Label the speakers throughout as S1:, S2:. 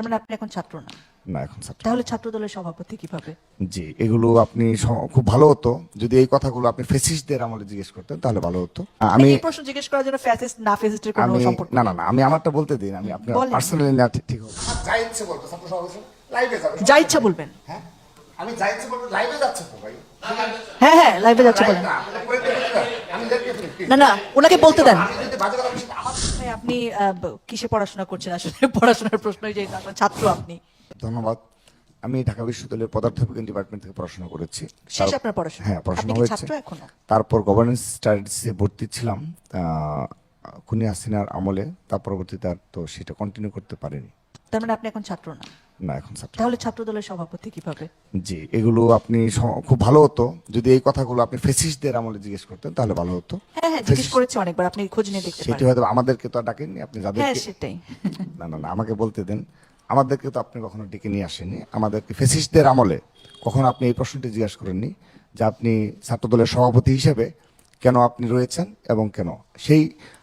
S1: তার মানে আপনি এখন ছাত্র না।
S2: না এখন ছাত্র।
S1: তাহলে ছাত্র দলের সভাপতি কীভাবে?
S2: জি এগুলো আপনি খুব ভালো হতো। যদি এই কথাগুলো আপনি ফেসিস্টদের আমলে জিজ্ঞেস করতেন তাহলে ভালো হতো। আমি
S1: এই প্রশ্ন জিজ্ঞেস করার জন্য ফ্যাসিস্ট না ফ্যাসিস্টের কোনো সম্পর্ক
S2: না না না আমি আমারটা বলতে দিন আমি আপনার পার্সোনালি না ঠিক ঠিক হবে। যা ইচ্ছে বলব ছাত্র সভাপতি লাইভে যাবে।
S1: যা ইচ্ছা বলবেন।
S2: হ্যাঁ? আমি যা ইচ্ছে বলব লাইভে যাচ্ছে তো ভাই।
S1: হ্যাঁ হ্যাঁ লাইভে যাচ্ছে বলেন।
S2: না না।
S1: ওনাকে বলতে দেন। আপনি কিসে পড়াশোনা করছেন? আসলে পড়াশোনার প্রশ্ন ছাত্র আপনি।
S2: ধন্যবাদ। আমি ঢাকা বিশ্ববিদ্যালয়ের পদার্থবিজ্ঞান ডিপার্টমেন্ট থেকে পড়াশোনা করেছি।
S1: শেষ আপনার পড়াশোনা?
S2: হ্যাঁ পড়াশোনা হয়েছে। তারপর গভর্নেন্স স্টাডিজে ভর্তি ছিলাম। আহ, খুনি হাসিনার আমলে। তার পরবর্তী তার তো সেটা কন্টিনিউ করতে পারিনি।
S1: তার মানে আপনি এখন ছাত্র না?
S2: না এখন ছাত্র
S1: তাহলে ছাত্র দলের সভাপতি কীভাবে?
S2: জি এগুলো আপনি খুব ভালো হতো। যদি এই কথাগুলো আপনি ফেসিস্টদের আমলে জিজ্ঞেস করতেন তাহলে ভালো হতো।
S1: হ্যাঁ হ্যাঁ জিজ্ঞেস করেছি অনেকবার আপনি খোঁজ নিয়ে দেখতে
S2: সেটি
S1: পারেন।
S2: হয়তো আমাদেরকে তো আর ডাকেননি আপনি
S1: হ্যাঁ সেটাই।
S2: না না না আমাকে বলতে দেন। আমাদেরকে তো আপনি কখনো ডেকে নিয়ে আসেননি। আমাদেরকে ফেসিস্টদের আমলে কখনো আপনি এই প্রশ্নটি জিজ্ঞাসা করেননি যে আপনি ছাত্রদলের সভাপতি হিসেবে কেন আপনি রয়েছেন এবং কেন? সেই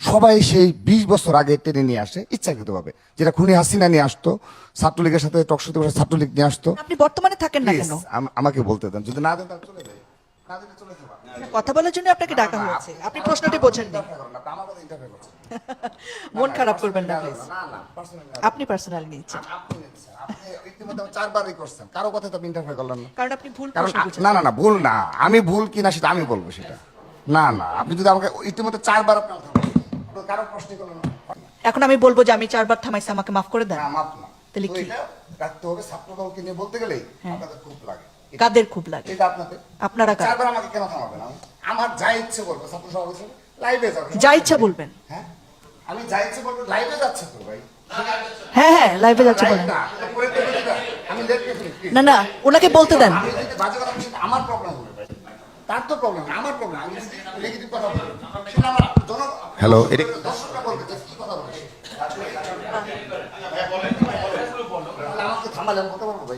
S2: সবাই সেই বিশ বছর আগে টেনে নিয়ে আসে ইচ্ছাকৃতভাবে। যেটা খুনি হাসিনা নিয়ে আসতো ছাত্রলীগের সাথে টকশোতে বসে ছাত্রলীগ নিয়ে আসতো।
S1: আপনি বর্তমানে থাকেন না কেন?
S2: আমাকে বলতে দেন যদি না দেন তাহলে চলে যাই।
S1: কথা বলার জন্য আপনাকে ডাকা হয়েছে। আপনি প্রশ্নটি বোঝেন মন খারাপ করবেন না প্লিজ আপনি পার্সোনালি
S2: আমার চারবারই করছেন। কারও কথা তো আপনি ইন্টারফেয়ার করলেন না।
S1: কারণ আপনি ভুল
S2: না না না ভুল না। আমি ভুল কিনা সেটা আমি বলব সেটা। না না আপনি যদি আমাকে ইতিমধ্যে চারবার আপনি কথা বলেছেন। আপনি কারও প্রশ্ন করলেন না।
S1: এখন আমি বলব যে আমি চারবার থামাইছি আমাকে মাফ করে দেন।
S2: না, মাপ না।
S1: তাহলে কি?
S2: রাখতে হবে নিয়ে বলতে
S1: হ্যাঁ।
S2: আপনাদের খুব লাগে।
S1: কাদের খুব লাগে?
S2: এটা আপনাদের।
S1: আপনারা
S2: চারবার আমাকে কেন থামাবেন? আমার যা ইচ্ছে বলব ছাত্র সভাপতি লাইভে যাবে
S1: যা ইচ্ছা বলবেন।
S2: হ্যাঁ? আমি যা ইচ্ছে বলব লাইভে যাচ্ছে তো ভাই।
S1: হ্যাঁ হ্যাঁ লাইভে যাচ্ছে বলেন।
S2: না।
S1: না। ওনাকে বলতে দেন।
S2: আমার প্রবলেম তার তো প্রবলেম আমার প্রবলেম আমি নেগেটিভ কথা বলি আমার জন
S3: হ্যালো এটা
S2: দর্শকরা বলবে যে কি কথা হ্যাঁ, বলে আমাকে থামালে কথা বলব ভাই।